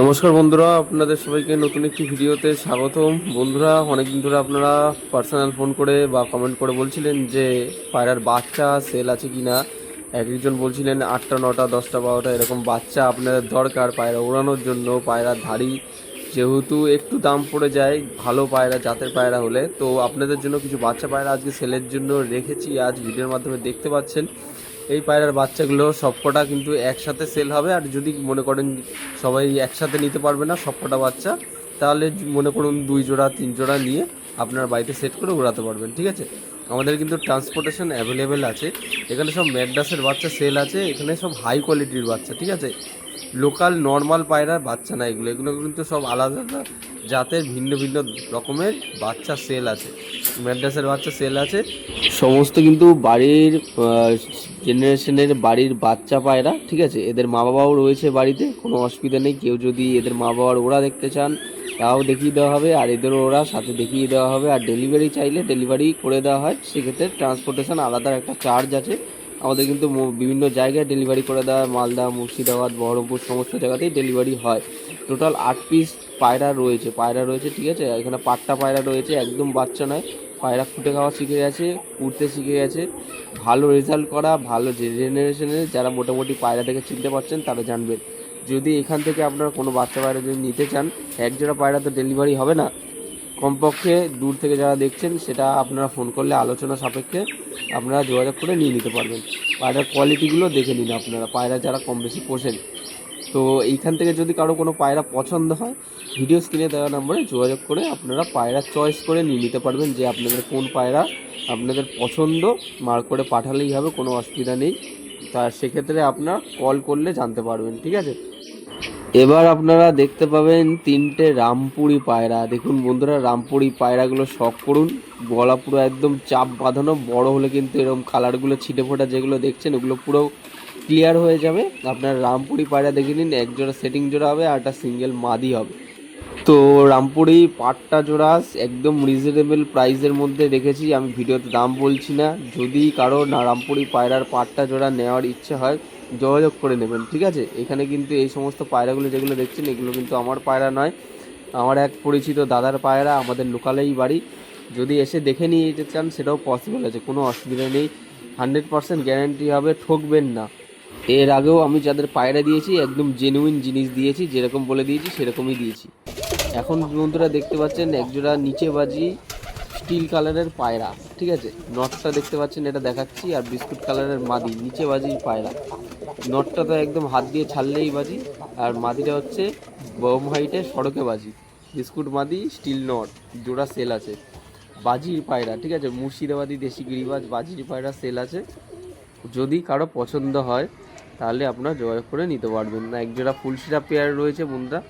নমস্কার বন্ধুরা, আপনাদের সবাইকে নতুন একটি ভিডিওতে স্বাগতম। বন্ধুরা, অনেকদিন ধরে আপনারা পার্সোনাল ফোন করে বা কমেন্ট করে বলছিলেন যে, পায়রার বাচ্চা সেল আছে কি না এক একজন বলছিলেন, আটটা, নটা, দশটা, বারোটা, এরকম বাচ্চা আপনাদের দরকার পায়রা ওড়ানোর জন্য। পায়রার ধাড়ি যেহেতু একটু দাম পড়ে যায়, ভালো পায়রা, জাতের পায়রা হলে। তো আপনাদের জন্য কিছু বাচ্চা পায়রা আজকে সেলের জন্য রেখেছি। আজ ভিডিওর মাধ্যমে দেখতে পাচ্ছেন। এই পায়রার বাচ্চাগুলো সবকটা কিন্তু একসাথে সেল হবে। আর যদি মনে করেন সবাই একসাথে নিতে পারবে না সবকটা বাচ্চা, তাহলে মনে করুন দুই জোড়া, তিন জোড়া নিয়ে আপনার বাড়িতে সেট করে উড়াতে পারবেন, ঠিক আছে? আমাদের কিন্তু ট্রান্সপোর্টেশন অ্যাভেলেবেল আছে। এখানে সব ম্যাড্রাসের বাচ্চা সেল আছে, এখানে সব হাই কোয়ালিটির বাচ্চা, ঠিক আছে? লোকাল, নর্মাল পায়রার বাচ্চা না এগুলো। এগুলো কিন্তু সব আলাদা আলাদা জাতের, ভিন্ন ভিন্ন রকমের বাচ্চা সেল আছে। ম্যাড্রাসের বাচ্চা সেল আছে। সমস্ত কিন্তু বাড়ির জেনারেশনের বাড়ির বাচ্চা পায়রা, ঠিক আছে? এদের মা বাবাও রয়েছে বাড়িতে, কোনো অসুবিধা নেই। কেউ যদি এদের মা বাবার ওরা দেখতে চান, তাও দেখিয়ে দেওয়া হবে। আর এদের ওরা সাথে দেখিয়ে দেওয়া হবে। আর ডেলিভারি চাইলে ডেলিভারি করে দেওয়া হয়। সেক্ষেত্রে ট্রান্সপোর্টেশন আলাদা একটা চার্জ আছে। আমাদের কিন্তু বিভিন্ন জায়গায় ডেলিভারি করে দেওয়া মালদা, মুর্শিদাবাদ, বহরমপুর সমস্ত জায়গাতেই ডেলিভারি হয়। টোটাল আট পিস পায়রা রয়েছে। পায়রা রয়েছে, ঠিক আছে? এখানে পাট্টা পায়রা রয়েছে, একদম বাচ্চা নয়। পায়রা ফুটে খাওয়া শিখে গেছে উঠতে শিখে গেছে। ভালো রেজাল্ট করা, ভালো যে জেনারেশনের যারা মোটামুটি পায়রা দেখে চিনতে পারছেন, তারা জানবেন। যদি এখান থেকে আপনারা কোনো বাচ্চা পায়রা যদি নিতে চান, এক জোড়া পায়রা তো ডেলিভারি হবে না। কমপক্ষে দূর থেকে যারা দেখছেন, সেটা আপনারা ফোন করলে আলোচনা সাপেক্ষে আপনারা যোগাযোগ করে নিয়ে নিতে পারবেন। পায়রার কোয়ালিটিগুলো দেখে নিন আপনারা, পায়রা যারা কম বেশি পোষেন তো এইখান থেকে যদি কারও কোনো পায়রা পছন্দ হয় ভিডিও স্ক্রিনে দেওয়া নম্বরে যোগাযোগ করে আপনারা পায়রা চয়েস করে নিয়ে নিতে পারবেন যে আপনাদের কোন পায়রা আপনাদের পছন্দ, মার করে পাঠালেই হবে, কোনো অসুবিধা নেই। তা সেক্ষেত্রে আপনার কল করলে জানতে পারবেন, ঠিক আছে? এবার আপনারা দেখতে পাবেন তিনটে রামপুরি পায়রা। দেখুন বন্ধুরা, রামপুরি পায়রাগুলো শখ করুন। গলা পুরো একদম চাপ বাঁধানো, বড় হলে কিন্তু এরকম কালারগুলো ছিটে ফোটা যেগুলো দেখছেন, ওগুলো পুরো ক্লিয়ার হয়ে যাবে। আপনার রামপুরি পায়রা দেখে নিন, এক জোড়া সেটিং জোড়া হবে আর একটা সিঙ্গেল মাদি হবে। তো রামপুরি পাটটা জোড়া একদম রিজনেবল প্রাইসের মধ্যে রেখেছি, আমি ভিডিওতে দাম বলছি না। যদি কারও না রামপুরি পায়রার পাটটা জোড়া নেওয়ার ইচ্ছে হয় যোগাযোগ করে নেবেন, ঠিক আছে? এখানে কিন্তু এই সমস্ত পায়রাগুলো যেগুলো দেখছেন, এগুলো কিন্তু আমার পায়রা নয়। আমার এক পরিচিত দাদার পায়রা, আমাদের লোকালেই বাড়ি। যদি এসে দেখে নিয়ে যেতে চান, সেটাও পসিবল আছে, কোনো অসুবিধা নেই। হান্ড্রেড পারসেন্ট গ্যারান্টি হবে, ঠকবেন না। এর আগেও আমি যাদের পায়রা দিয়েছি, একদম জেনুইন জিনিস দিয়েছি, যেরকম বলে দিয়েছি, সেরকমই দিয়েছি। এখন বন্ধুরা দেখতে পাচ্ছেন, একজোড়া নিচে বাজি স্টিল কালারের পায়রা, ঠিক আছে? নটটা দেখতে পাচ্ছেন, এটা দেখাচ্ছি, আর বিস্কুট কালারের মাদি, নিচে বাজি পায়রা। নটটা তো একদম হাত দিয়ে ছাড়লেই বাজি, আর মাদিটা হচ্ছে বম হাইটে সড়কে বাজি। বিস্কুট মাদি, স্টিল নট জোড়া সেল আছে। বাজির পায়রা, ঠিক আছে? মুর্শিদাবাদি দেশি গিরিবাজ, বাজির পায়রা সেল আছে। যদি কারও পছন্দ হয়, তাহলে আপনারা যোগাযোগ করে নিতে পারবেন। না একজোড়া ফুল সিরাপ পেয়ার রয়েছে বন্ধুরা।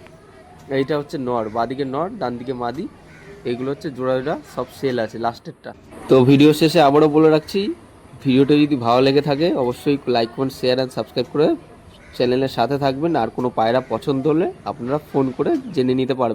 এইটা হচ্ছে নর বাদিকে নর ডান দিকে মাদি। এগুলো হচ্ছে জোড়া জোড়া সব সেল আছে লাস্টেরটা তো ভিডিও শেষে আবারও বলে রাখছি ভিডিওটা যদি ভালো লেগে থাকে, অবশ্যই like comment share and subscribe করে চ্যানেলের সাথে থাকবেন। আর কোনো পায়রা পছন্দ হলে আপনারা ফোন করে জেনে নিতে পারবেন।